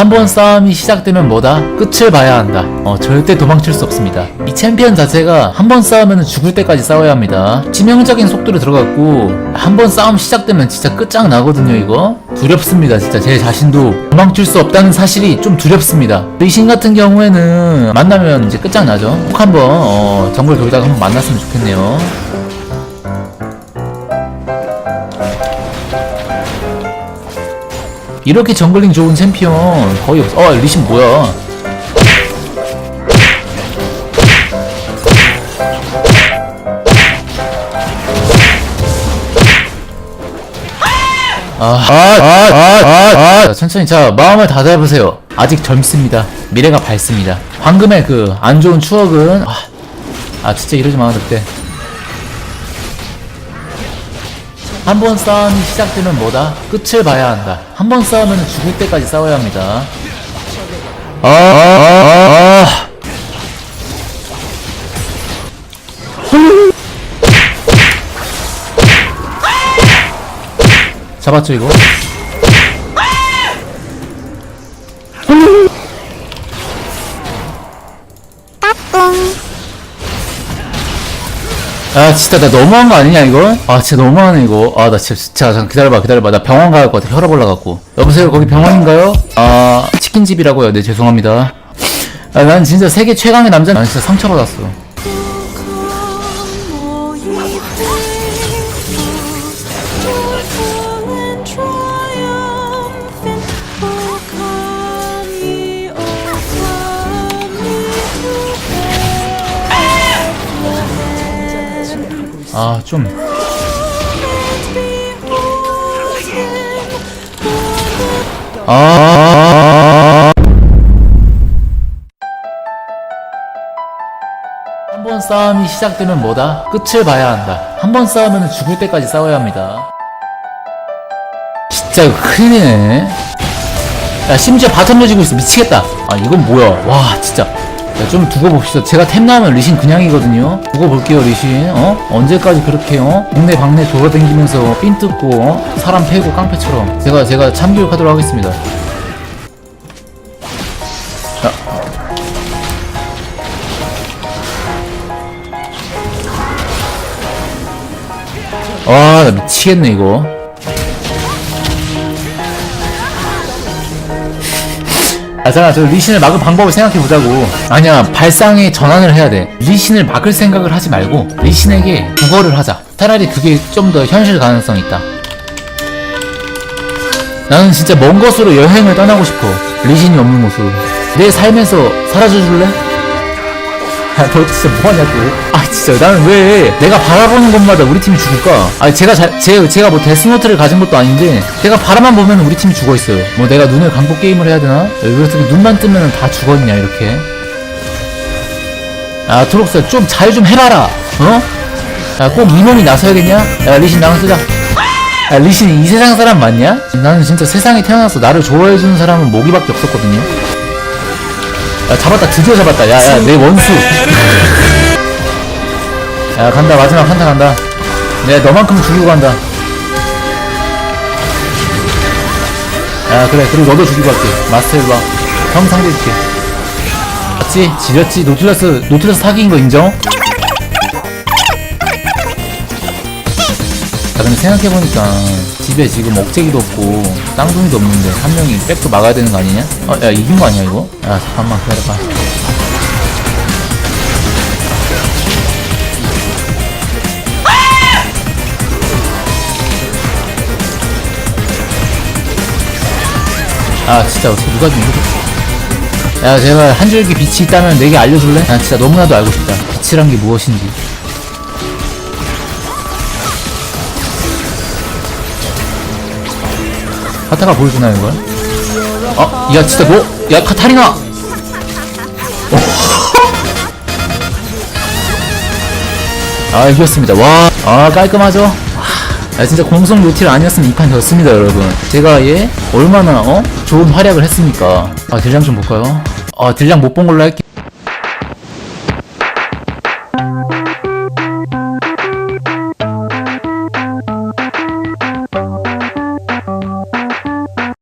한번 싸움이 시작되면 뭐다? 끝을 봐야 한다. 어, 절대 도망칠 수 없습니다. 이 챔피언 자체가 한 번 싸우면 죽을 때까지 싸워야 합니다. 치명적인 속도로 들어갔고, 한 번 싸움 시작되면 진짜 끝장나거든요, 이거. 두렵습니다, 진짜. 제 자신도 도망칠 수 없다는 사실이 좀 두렵습니다. 리신 같은 경우에는 만나면 이제 끝장나죠. 꼭 한번, 어, 정글 돌다가 한번 만났으면 좋겠네요. 이렇게 정글링 좋은 챔피언 거의 없어. 어, 리신 뭐야? 아, 아, 아, 아, 아, 아. 자, 천천히, 자, 마음을 다잡으세요. 아직 젊습니다. 미래가 밝습니다. 방금의 그, 안 좋은 추억은, 아, 아 진짜 이러지 마, 늑대. 한 번 싸움이 시작되면 뭐다? 끝을 봐야 한다. 한 번 싸우면 죽을 때까지 싸워야 합니다. 아, 아, 아, 아, 아. 잡았죠, 이거? 아 진짜 나 너무한 거 아니냐 이거? 아 진짜 너무하네 이거. 아 나 진짜 잠깐 기다려봐 기다려봐. 나 병원 가야 할 것 같아. 혈압 올라갔고. 여보세요 거기 병원인가요? 아 치킨집이라고요. 네 죄송합니다. 아 난 진짜 세계 최강의 남자. 난 진짜 상처받았어 아좀 아, 아, 아, 한 번 싸움이 시작되면 뭐다? 끝을 봐야 한다. 한 번 싸우면 죽을 때까지 싸워야 합니다. 진짜 큰일이네. 야, 심지어 바텀 내지고 있어. 미치겠다. 아, 이건 뭐야. 와, 진짜. 야, 좀 두고 봅시다. 제가 템 나오면 리신 그냥이거든요. 두고 볼게요, 리신. 어? 언제까지 그렇게, 어? 동네 방네 돌아다니면서 삥 뜯고, 어? 사람 패고 깡패처럼. 제가, 제가 참교육하도록 하겠습니다. 아, 나 미치겠네, 이거. 아, 잠깐, 저 리신을 막을 방법을 생각해보자고. 아니야, 발상의 전환을 해야 돼. 리신을 막을 생각을 하지 말고, 리신에게 국어를 하자. 차라리 그게 좀 더 현실 가능성 있다. 나는 진짜 먼 곳으로 여행을 떠나고 싶어. 리신이 없는 곳으로. 내 삶에서 사라져 줄래? 아, 너 진짜 뭐하냐고. 아, 진짜 나는 왜 내가 바라보는 것마다 우리 팀이 죽을까? 아, 제가 잘, 제, 제가 뭐 데스노트를 가진 것도 아닌데, 제가 바라만 보면 우리 팀이 죽어 있어요. 뭐 내가 눈을 감고 게임을 해야 되나? 왜 어떻게 눈만 뜨면 다 죽었냐, 이렇게. 아, 트록스 좀 잘 좀 해봐라. 어? 야, 꼭 이놈이 나서야겠냐? 야, 리신 나랑 쓰자. 야, 리신이 이 세상 사람 맞냐? 나는 진짜 세상에 태어나서 나를 좋아해주는 사람은 모기밖에 없었거든요. 야, 잡았다. 드디어 잡았다. 야, 야, 내 원수. 야, 간다. 마지막 한타 간다. 내가 너만큼 죽이고 간다. 야, 그래. 그리고 너도 죽이고 갈게. 마스터 일로 와. 형 상대해줄게. 맞지? 지렸지? 노틀러스, 노틀러스 사기인 거 인정? 자, 근데 생각해보니까 집에 지금 억제기도 없고 쌍둥이도 없는데 한 명이 백도 막아야 되는 거 아니냐? 어, 야, 이긴 거 아니야, 이거? 야, 잠깐만 기다려봐. 아, 진짜 어떻게 누가 좀 이렇게. 야, 제발 한 줄기 빛이 있다면 내게 알려줄래? 난 진짜 너무나도 알고 싶다. 빛이란 게 무엇인지. 카타가 보여주나 이걸? 어? 야 진짜 너? 야 카타리나! 아 이겼습니다 와, 아 깔끔하죠? 와, 아 진짜 공성 노틸 아니었으면 이판 졌습니다 여러분 제가 얘 얼마나 어? 좋은 활약을 했습니까 아 딜량 좀 볼까요? 아 딜량 못 본 걸로 할게